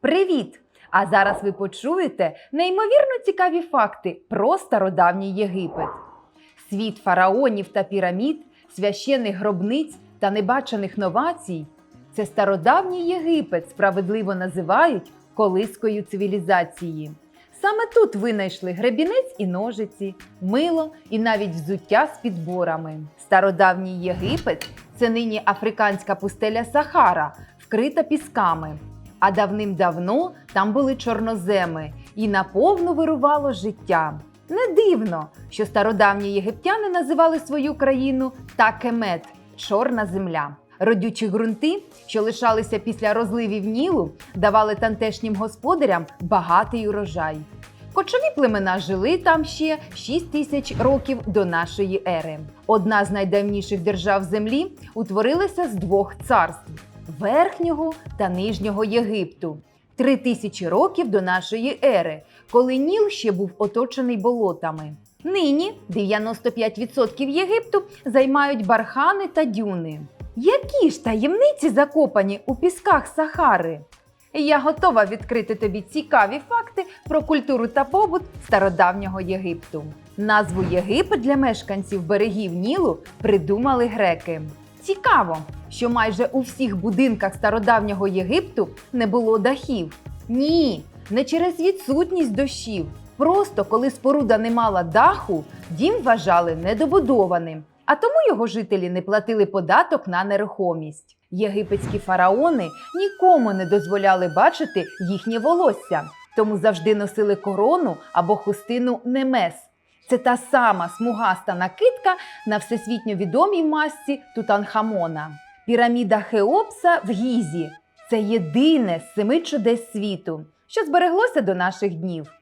Привіт! А зараз ви почуєте неймовірно цікаві факти про стародавній Єгипет. Світ фараонів та пірамід, священних гробниць та небачених новацій це стародавній Єгипет справедливо називають колискою цивілізації. Саме тут винайшли гребінець і ножиці, мило і навіть взуття з підборами. Стародавній Єгипет це нині африканська пустеля Сахара, вкрита пісками. А давним-давно там були чорноземи і наповну вирувало життя. Не дивно, що стародавні єгиптяни називали свою країну Такемет чорна земля. Родючі ґрунти, що лишалися після розливів Нілу, давали тамтешнім господарям багатий урожай. Кочові племена жили там ще 6 тисяч років до нашої ери. Одна з найдавніших держав землі утворилася з двох царств Верхнього та Нижнього Єгипту. Три тисячі років до нашої ери, коли Ніл ще був оточений болотами. Нині 95% Єгипту займають бархани та дюни. Які ж таємниці закопані у пісках Сахари? Я готова відкрити тобі цікаві факти про культуру та побут стародавнього Єгипту. Назву Єгипет для мешканців берегів Нілу придумали греки. Цікаво, що майже у всіх будинках стародавнього Єгипту не було дахів. Ні, не через відсутність дощів. Просто коли споруда не мала даху, дім вважали недобудованим, а тому його жителі не платили податок на нерухомість. Єгипетські фараони нікому не дозволяли бачити їхнє волосся, тому завжди носили корону або хустину немес. Це та сама смугаста накидка на всесвітньо відомій масці Тутанхамона. Піраміда Хеопса в Гізі це єдине з семи чудес світу, що збереглося до наших днів.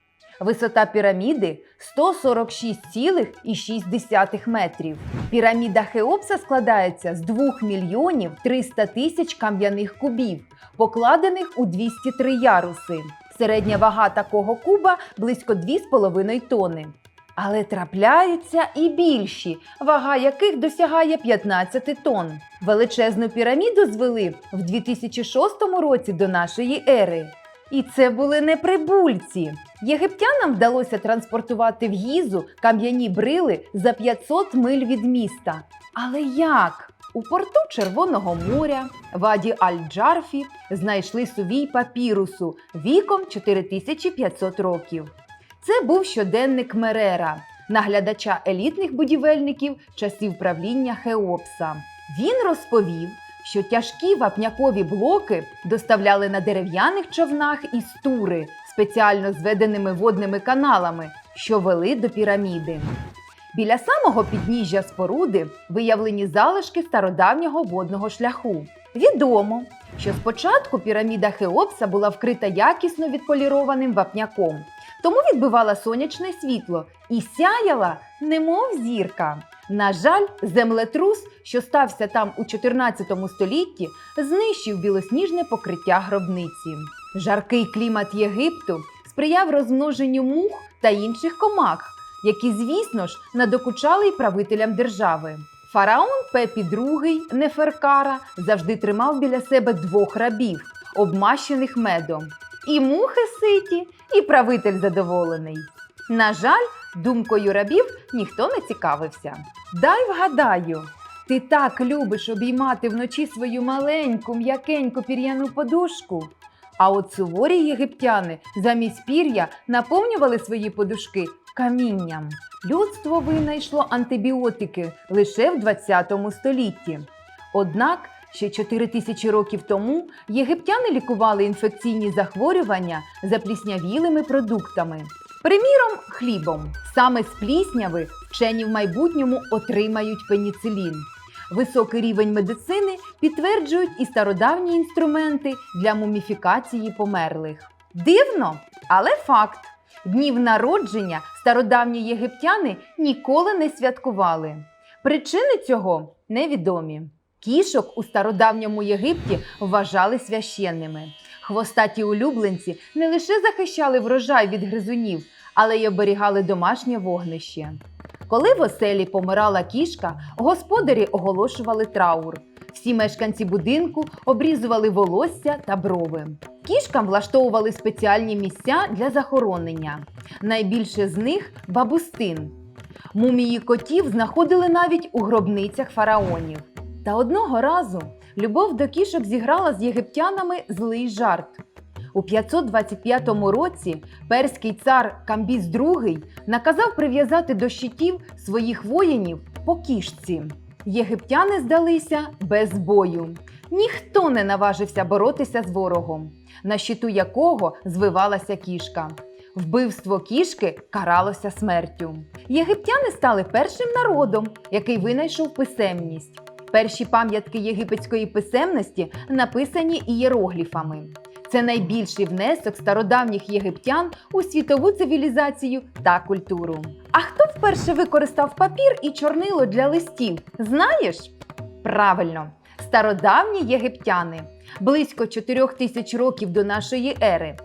Висота піраміди 146,6 метрів. Піраміда Хеопса складається з 2 мільйонів 300 тисяч кам'яних кубів, покладених у 203 яруси. Середня вага такого куба близько 2,5 тони. Але трапляються і більші, вага яких досягає 15 тонн. Величезну піраміду звели в 2006 році до нашої ери. І це були не прибульці. Єгиптянам вдалося транспортувати в Гізу кам'яні брили за 500 миль від міста. Але як? У порту Червоного моря Ваді Аль-Джарфі знайшли сувій папірусу віком 4500 років. Це був щоденник Мерера, наглядача елітних будівельників часів правління Хеопса. Він розповів, що тяжкі вапнякові блоки доставляли на дерев'яних човнах із тури, спеціально зведеними водними каналами, що вели до піраміди. Біля самого підніжжя споруди виявлені залишки стародавнього водного шляху. Відомо, що спочатку піраміда Хеопса була вкрита якісно відполірованим вапняком, тому відбивала сонячне світло і сяяла, немов зірка. На жаль, землетрус, що стався там у 14 столітті, знищив білосніжне покриття гробниці. Жаркий клімат Єгипту сприяв розмноженню мух та інших комах, які, звісно ж, надокучали й правителям держави. Фараон Пепі II Неферкара завжди тримав біля себе двох рабів, обмащених медом. І мухи ситі, і правитель задоволений. На жаль, думкою рабів ніхто не цікавився. Дай вгадаю, ти так любиш обіймати вночі свою маленьку, м'якеньку пір'яну подушку. А от суворі єгиптяни замість пір'я наповнювали свої подушки камінням. Людство винайшло антибіотики лише в 20 столітті. Однак ще 4 тисячі років тому єгиптяни лікували інфекційні захворювання запліснявілими продуктами. Приміром, хлібом. Саме з плісняви вчені в майбутньому отримають пеніцилін. Високий рівень медицини підтверджують і стародавні інструменти для муміфікації померлих. Дивно, але факт. Днів народження стародавні єгиптяни ніколи не святкували. Причини цього невідомі. Кішок у стародавньому Єгипті вважали священними. Хвостаті улюбленці не лише захищали врожай від гризунів, але й оберігали домашнє вогнище. Коли в оселі помирала кішка, господарі оголошували траур. Всі мешканці будинку обрізували волосся та брови. Кішкам влаштовували спеціальні місця для захоронення. Найбільше з них бабустин. Мумії котів знаходили навіть у гробницях фараонів. Та одного разу любов до кішок зіграла з єгиптянами злий жарт. У 525 році перський цар Камбіз II наказав прив'язати до щитів своїх воїнів по кішці. Єгиптяни здалися без бою. Ніхто не наважився боротися з ворогом, на щиту якого звивалася кішка. Вбивство кішки каралося смертю. Єгиптяни стали першим народом, який винайшов писемність. Перші пам'ятки єгипетської писемності написані ієрогліфами. Це найбільший внесок стародавніх єгиптян у світову цивілізацію та культуру. А хто вперше використав папір і чорнило для листів? Знаєш? Правильно, стародавні єгиптяни близько 4 тисяч років до нашої ери.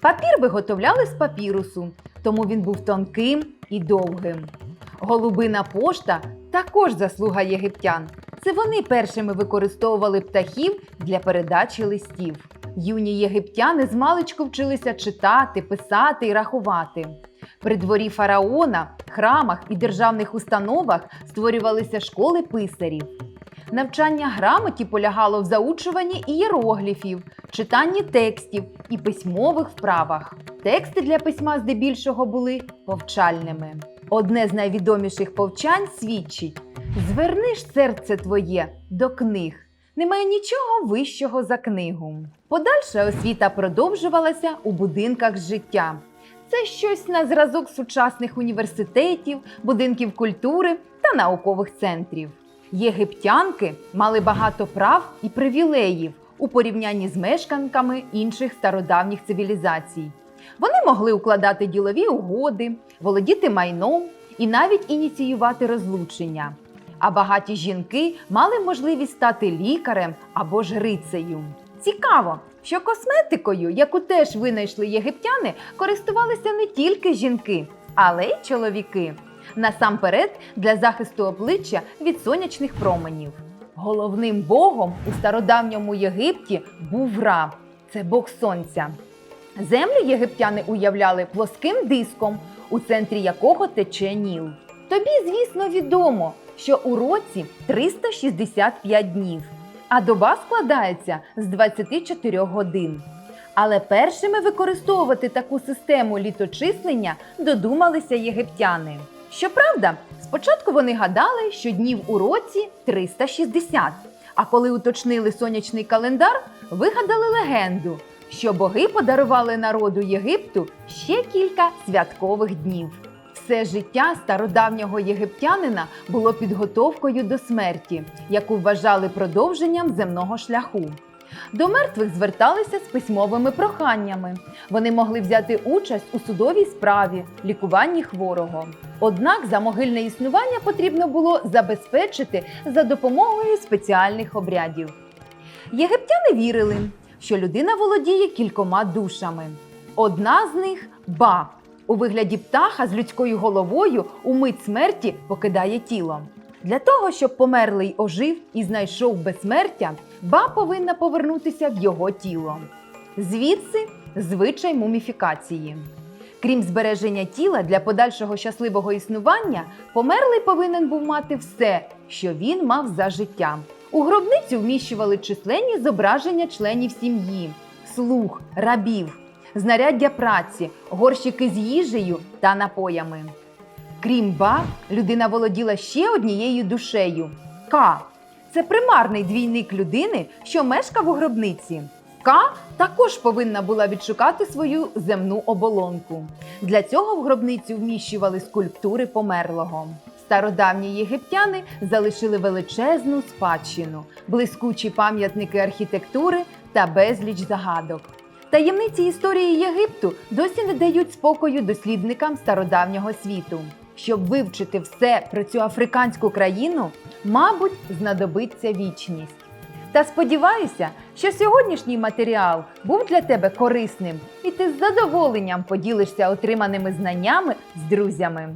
Папір виготовляли з папірусу, тому він був тонким і довгим. Голубина пошта також заслуга єгиптян. Це вони першими використовували птахів для передачі листів. Юні єгиптяни змалечку вчилися читати, писати і рахувати. При дворі фараона, храмах і державних установах створювалися школи писарів. Навчання грамоті полягало в заучуванні ієрогліфів, читанні текстів і письмових вправах. Тексти для письма здебільшого були повчальними. Одне з найвідоміших повчань свідчить: зверни ж серце твоє до книг. Немає нічого вищого за книгу. Подальша освіта продовжувалася у будинках життя. Це щось на зразок сучасних університетів, будинків культури та наукових центрів. Єгиптянки мали багато прав і привілеїв у порівнянні з мешканками інших стародавніх цивілізацій. Вони могли укладати ділові угоди, володіти майном і навіть ініціювати розлучення. А багаті жінки мали можливість стати лікарем або жрицею. Цікаво, що косметикою, яку теж винайшли єгиптяни, користувалися не тільки жінки, але й чоловіки. Насамперед для захисту обличчя від сонячних променів. Головним богом у стародавньому Єгипті був Ра, це бог сонця. Землю єгиптяни уявляли плоским диском, у центрі якого тече Ніл. Тобі, звісно, відомо, що у році 365 днів, а доба складається з 24 годин. Але першими використовувати таку систему літочислення додумалися єгиптяни. Щоправда, спочатку вони гадали, що днів у році 360. А коли уточнили сонячний календар, вигадали легенду, що боги подарували народу Єгипту ще кілька святкових днів. Все життя стародавнього єгиптянина було підготовкою до смерті, яку вважали продовженням земного шляху. До мертвих зверталися з письмовими проханнями. Вони могли взяти участь у судовій справі, лікуванні хворого. Однак за могильне існування потрібно було забезпечити за допомогою спеціальних обрядів. Єгиптяни вірили, що людина володіє кількома душами. Одна з них ба у вигляді птаха з людською головою у мить смерті покидає тіло. Для того, щоб померлий ожив і знайшов безсмертя, ба повинна повернутися в його тіло. Звідси звичай муміфікації. Крім збереження тіла для подальшого щасливого існування, померлий повинен був мати все, що він мав за життя. У гробницю вміщували численні зображення членів сім'ї, слуг, рабів, знаряддя праці, горщики з їжею та напоями. Крім ба, людина володіла ще однією душею К. Це примарний двійник людини, що мешкав у гробниці. К також повинна була відшукати свою земну оболонку. Для цього в гробницю вміщували скульптури померлого. Стародавні єгиптяни залишили величезну спадщину, блискучі пам'ятники архітектури та безліч загадок. Таємниці історії Єгипту досі не дають спокою дослідникам стародавнього світу. Щоб вивчити все про цю африканську країну, мабуть, знадобиться вічність. Та сподіваюся, що сьогоднішній матеріал був для тебе корисним, і ти з задоволенням поділишся отриманими знаннями з друзями.